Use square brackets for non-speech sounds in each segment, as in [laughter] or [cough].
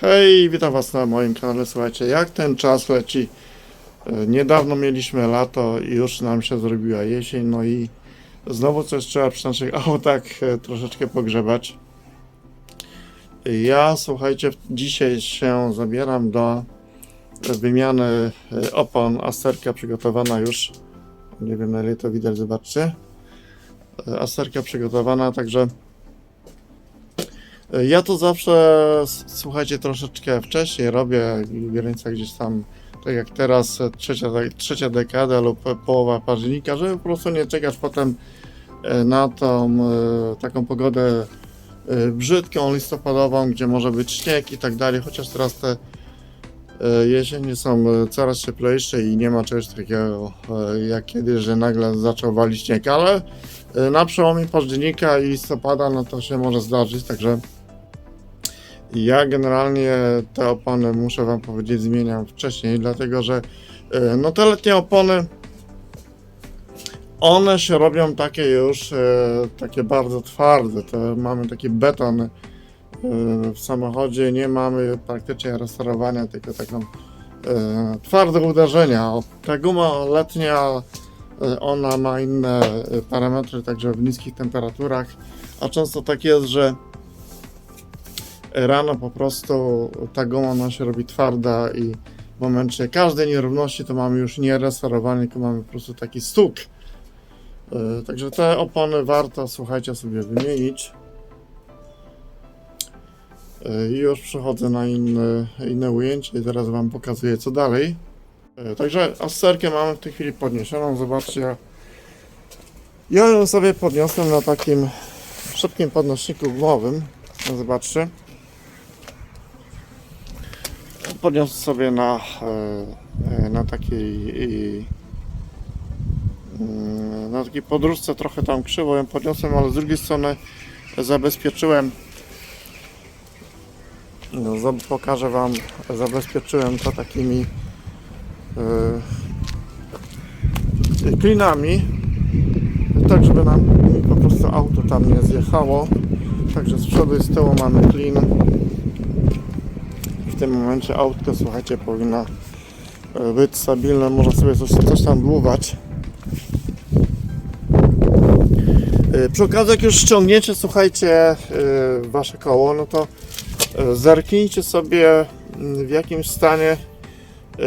Hej, witam Was na moim kanale. Słuchajcie, jak ten czas leci. E, Niedawno mieliśmy lato i już nam się zrobiła jesień, no i znowu coś trzeba przy naszych [laughs] autach e, troszeczkę pogrzebać. Ja, słuchajcie, dzisiaj się zabieram do wymiany e, opon. Asterka przygotowana już. Nie wiem, na ile to widać, zobaczcie. E, Asterka przygotowana, także ja to zawsze, słuchajcie, troszeczkę wcześniej robię, w gdzieś tam, tak jak teraz, trzecia, trzecia dekada lub połowa października, żeby po prostu nie czekać potem e, na tą e, taką pogodę e, brzydką, listopadową, gdzie może być śnieg i tak dalej, chociaż teraz te jesienie są coraz cieplejsze i nie ma czegoś takiego jak kiedyś, że nagle zaczął walić śnieg, ale na przełomie października i listopada, no to się może zdarzyć, także ja generalnie te opony, muszę Wam powiedzieć, zmieniam wcześniej, dlatego że e, no te letnie opony, one się robią takie już, e, takie bardzo twarde, mamy taki beton e, w samochodzie, nie mamy praktycznie restaurowania, tylko taką twarde uderzenia. Ta guma letnia, ona ma inne parametry, także w niskich temperaturach, a często tak jest, że rano po prostu ta guma ona się robi twarda i w momencie każdej nierówności to mamy już nie restaurowanie, tylko mamy po prostu taki stuk. Yy, Także te opony warto, słuchajcie, sobie wymienić. I już przechodzę na inne, inne ujęcie i teraz Wam pokazuję co dalej. Yy, Także asterkę mamy w tej chwili podniesioną, zobaczcie. Ja ją sobie podniosłem na takim szybkim podnośniku gumowym. No, Zobaczcie podniosę sobie na, e, e, na takiej mm, na takiej podróżce trochę tam krzywo ją podniosłem, ale z drugiej strony zabezpieczyłem no, pokażę Wam zabezpieczyłem to takimi e, klinami tak żeby nam po prostu auto tam nie zjechało. Także z przodu i z tyłu mamy klin tym momencie autko, słuchajcie, powinno e, być stabilne, może sobie coś, coś tam dłuwać. E, Przy okazji, jak już ściągniecie, słuchajcie, e, wasze koło, no to zerknijcie sobie m, w jakim stanie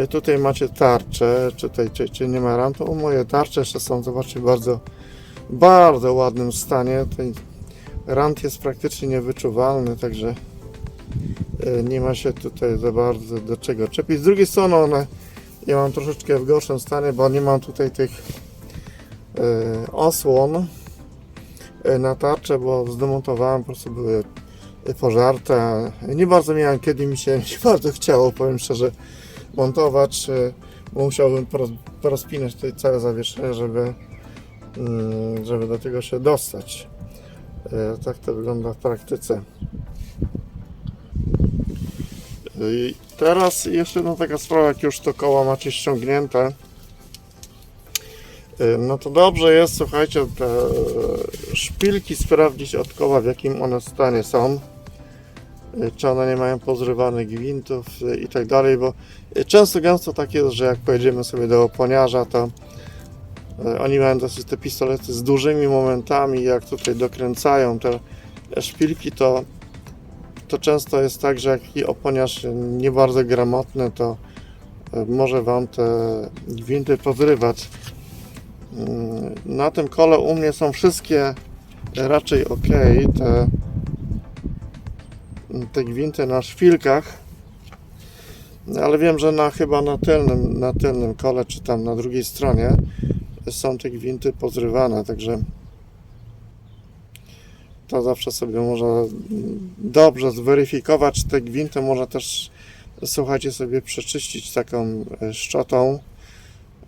tutaj macie tarczę, czy, tutaj, czy, czy nie ma ram, to moje tarcze jeszcze są, zobaczcie, bardzo, bardzo ładnym stanie. Tutaj rant jest praktycznie niewyczuwalny, także nie ma się tutaj za bardzo do czego czepić. Z drugiej strony one ja mam troszeczkę w gorszym stanie, bo nie mam tutaj tych e, osłon e, na tarczę, bo zdemontowałem, po prostu były pożarte. Nie bardzo miałem kiedy mi się [laughs] nie bardzo chciało, powiem szczerze, montować, e, musiałbym poroz, porozpinać tutaj całe zawieszenie, żeby, mm, żeby do tego się dostać. E, Tak to wygląda w praktyce. I teraz jeszcze jedna taka sprawa, jak już to koła macie ściągnięte, y, no to dobrze jest, słuchajcie, te szpilki sprawdzić od koła, w jakim one stanie są. Y, Czy one nie mają pozrywanych gwintów y, i tak dalej, bo często gęsto tak jest, że jak pojedziemy sobie do oponiarza, to oni mają dosyć te pistolety z dużymi momentami, jak tutaj dokręcają te szpilki, to to często jest tak, że jak i oponiarz nie bardzo gramotny, to e, może Wam te gwinty pozrywać. Mm, Na tym kole u mnie są wszystkie raczej ok, te, te gwinty na szwilkach, ale wiem, że na chyba na tylnym, na tylnym kole, czy tam na drugiej stronie są te gwinty pozrywane, także to zawsze sobie można dobrze zweryfikować te gwinty. Można też, słuchajcie, sobie przeczyścić taką e, szczotą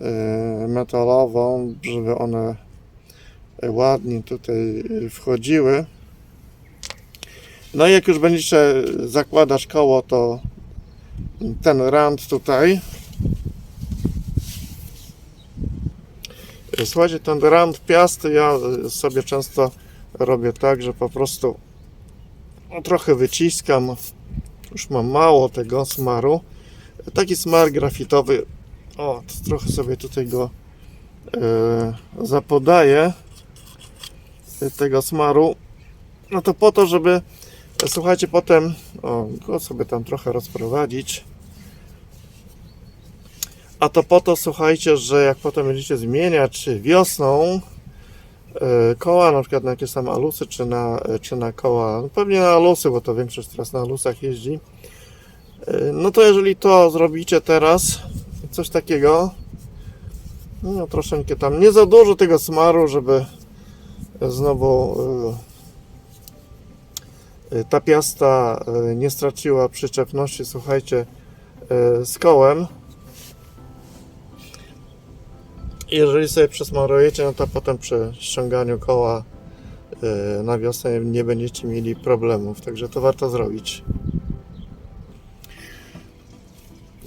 e, metalową, żeby one ładnie tutaj e, wchodziły. No i jak już będziecie zakładać koło, to ten rand tutaj. E, Słuchajcie, ten rand piasty ja e, sobie często robię tak, że po prostu no, trochę wyciskam już mam mało tego smaru. Taki smar grafitowy. O, trochę sobie tutaj go e, zapodaję. e, Tego smaru. No to po to, żeby słuchajcie, potem o, go sobie tam trochę rozprowadzić. A to po to, słuchajcie, że jak potem będziecie zmieniać wiosną koła, na przykład na jakieś tam alusy, czy na, e, czy na koła, no pewnie na alusy, bo to większość teraz na alusach jeździ, e, no to jeżeli to zrobicie teraz, coś takiego, no troszeczkę tam, nie za dużo tego smaru, żeby znowu e, e, ta piasta e, nie straciła przyczepności, słuchajcie, e, z kołem. Jeżeli sobie przesmarujecie, no to potem przy ściąganiu koła e, na wiosnę nie będziecie mieli problemów, także to warto zrobić.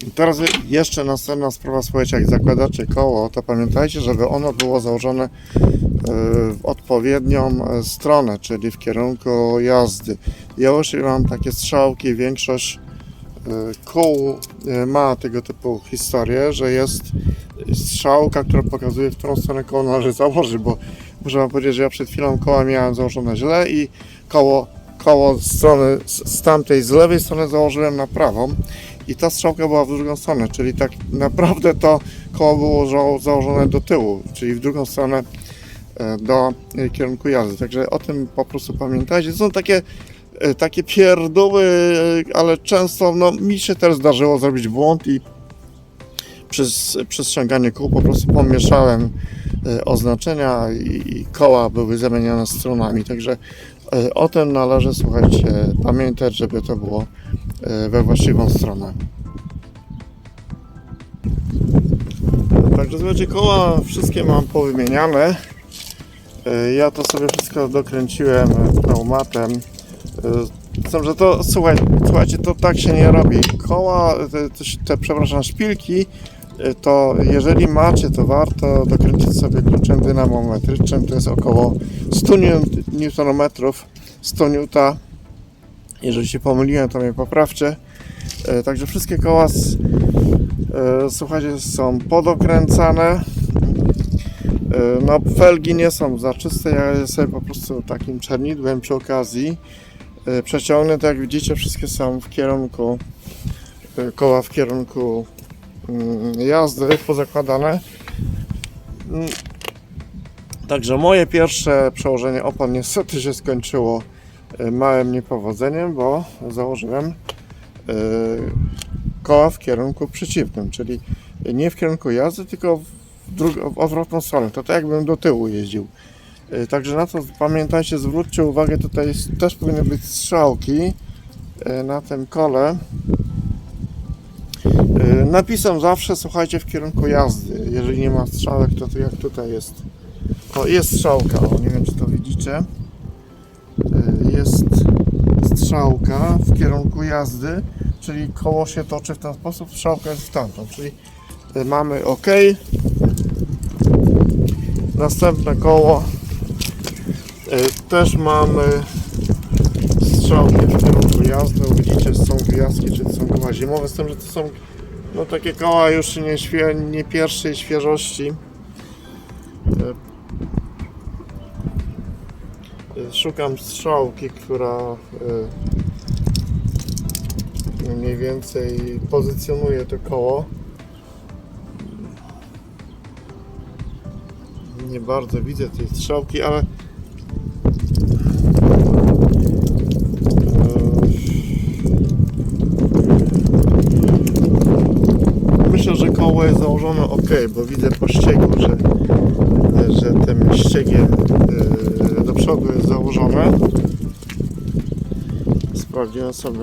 I teraz jeszcze następna sprawa, słuchajcie, jak zakładacie koło, to pamiętajcie, żeby ono było założone e, w odpowiednią e, stronę, czyli w kierunku jazdy. Ja już mam takie strzałki, większość kół e, ma tego typu historię, że jest strzałka, która pokazuje, w którą stronę koło należy założyć, bo muszę wam powiedzieć, że ja przed chwilą koła miałem założone źle i koło, koło strony, z tamtej, z lewej strony założyłem na prawą i ta strzałka była w drugą stronę, czyli tak naprawdę to koło było założone do tyłu, czyli w drugą stronę e, do e, kierunku jazdy. Także o tym po prostu pamiętajcie. To są takie, takie pierdoły, e, ale często no, mi się też zdarzyło zrobić błąd i przez, przez kół po prostu pomieszałem e, oznaczenia i, koła były zamienione stronami. Także e, o tym należy, słuchajcie, pamiętać, żeby to było e, we właściwą stronę. Także słuchajcie, koła wszystkie mam powymieniane. E, Ja to sobie wszystko dokręciłem pneumatem. Z tym, że to, słuchaj, słuchajcie, to tak się nie robi. Koła, te, te, te przepraszam, szpilki, e, to jeżeli macie, to warto dokręcić sobie kluczem dynamometrycznym, to jest około 100 Nm, 100 N. Jeżeli się pomyliłem, to mnie poprawcie. Także wszystkie koła, z, słuchajcie, są podokręcane. No, felgi nie są za czyste, ja je sobie po prostu takim czernidłem przy okazji przeciągnę. Tak jak widzicie, wszystkie są w kierunku, e, koła w kierunku mm, jazdy pozakładane. Mm, Także moje pierwsze przełożenie opon niestety się skończyło e, małym niepowodzeniem, bo założyłem e, koła w kierunku przeciwnym, czyli nie w kierunku jazdy, tylko w, w odwrotną stronę. To tak jakbym do tyłu jeździł. E, Także na to pamiętajcie, zwróćcie uwagę, tutaj też powinny być strzałki e, na tym kole. E, Napisem zawsze słuchajcie w kierunku jazdy. Jeżeli nie ma strzałek, to, to jak tutaj jest. O, jest strzałka, o, nie wiem czy to widzicie. Jest strzałka w kierunku jazdy, czyli koło się toczy w ten sposób, strzałka jest w tamtą, czyli mamy OK. Następne koło też mamy strzałki w kierunku jazdy. Widzicie, są gwiazdki, czy to są koła zimowe, z tym, że to są no, takie koła już nie, świe, nie pierwszej świeżości. E, e, Szukam strzałki, która e, mniej więcej pozycjonuje to koło. Nie bardzo widzę tej strzałki, ale e, myślę, że koło jest założone ok, bo widzę po ściegu, że, że tym ściegiem e, do przodu jest założone. Sprawdziłem sobie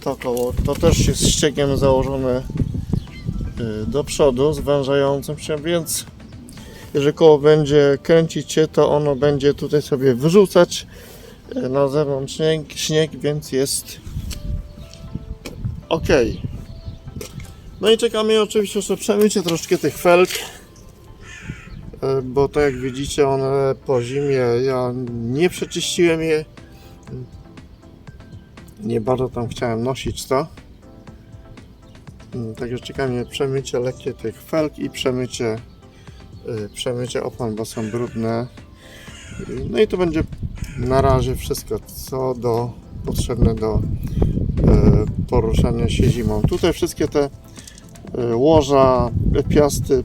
to koło. To też jest ściegiem założone e, do przodu, zwężającym się, więc jeżeli koło będzie kręcić się, to ono będzie tutaj sobie wyrzucać e, na zewnątrz śnieg, śnieg więc jest ok. No i czekamy oczywiście jeszcze przemycie troszkę tych felg, e, bo tak jak widzicie one po zimie, ja nie przeczyściłem je nie bardzo tam chciałem nosić to. Mm, Także czeka mnie przemycie lekkie tych felg i przemycie, y, przemycie opon, bo są brudne. No i to będzie na razie wszystko, co do potrzebne do y, poruszania się zimą. Tutaj wszystkie te łoża, piasty y,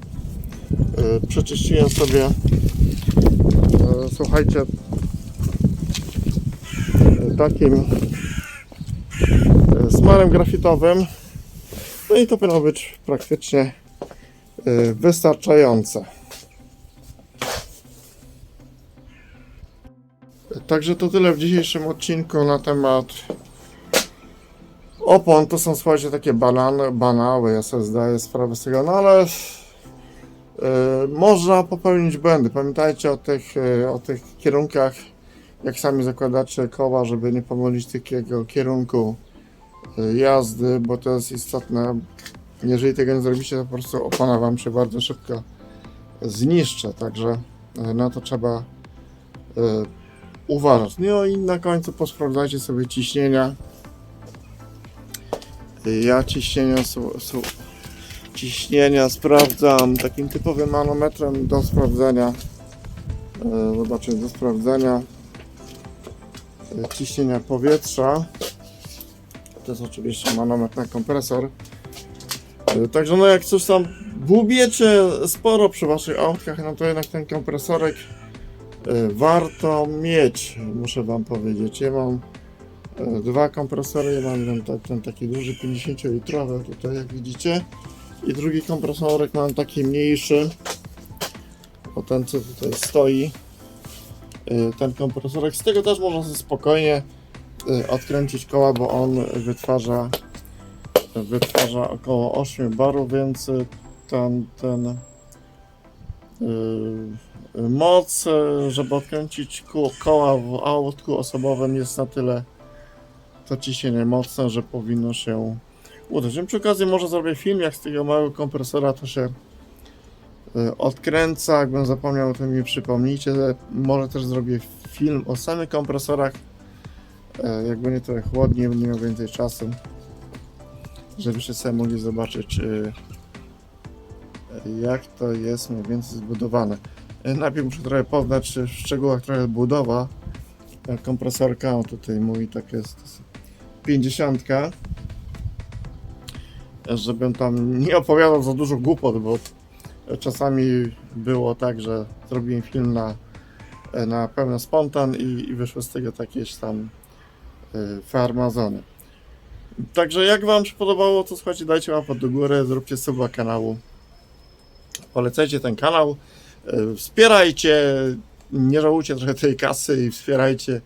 przeczyściłem sobie. Y, Słuchajcie, y, takim y, smarem grafitowym. No i to powinno być praktycznie y, wystarczające. Także to tyle w dzisiejszym odcinku na temat opon. To są słuchajcie takie banany, banały, ja sobie zdaję sprawę z tego, no ale y, można popełnić błędy. Pamiętajcie o tych, y, o tych kierunkach, jak sami zakładacie koła, żeby nie pomylić takiego kierunku y, jazdy, bo to jest istotne. Jeżeli tego nie zrobicie, to po prostu opona Wam się bardzo szybko zniszczy, także y, na to trzeba y, uważać. No i na końcu posprawdzajcie sobie ciśnienia. Ja ciśnienia, ciśnienia sprawdzam takim typowym manometrem do sprawdzenia. E, Zobaczcie, do sprawdzenia e, ciśnienia powietrza. To jest oczywiście manometr na kompresor. E, Także no jak coś tam bubiecie sporo przy waszych autkach, no to jednak ten kompresorek warto mieć, muszę wam powiedzieć. Ja mam dwa kompresory, mam ten, ten taki duży 50 litrowy tutaj jak widzicie. I drugi kompresorek mam taki mniejszy. O ten co tutaj stoi. E, ten kompresorek, z tego też można sobie spokojnie e, odkręcić koła, bo on wytwarza wytwarza około 8 barów, więc e, ten, ten moc, żeby odkręcić ko- koła w autku osobowym jest na tyle to ciśnienie mocne, że powinno się udać. Przy okazji może zrobię film, jak z tego małego kompresora to się y, odkręca. Jakbym zapomniał, to mi przypomnijcie. Może też zrobię film o samych kompresorach. E, Jak będzie trochę chłodniej, będę miał więcej czasu, żebyście sobie mogli zobaczyć, y, jak to jest mniej więcej zbudowane. E, Najpierw muszę trochę poznać w szczegółach trochę budowa e, kompresorka. Tutaj mój tak jest 50. Żebym tam nie opowiadał za dużo głupot, bo czasami było tak, że zrobiłem film na, na pełny spontan i, i wyszły z tego jakieś tam y, farmazony. Także jak Wam się podobało, to słuchajcie, dajcie łapę do góry, zróbcie suba kanału. Polecajcie ten kanał, y, wspierajcie, nie żałujcie trochę tej kasy i wspierajcie. Y,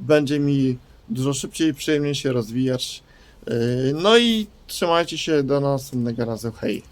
Będzie mi dużo szybciej i przyjemniej się rozwijać. Y, No i trzymajcie się do następnego razu. Hej!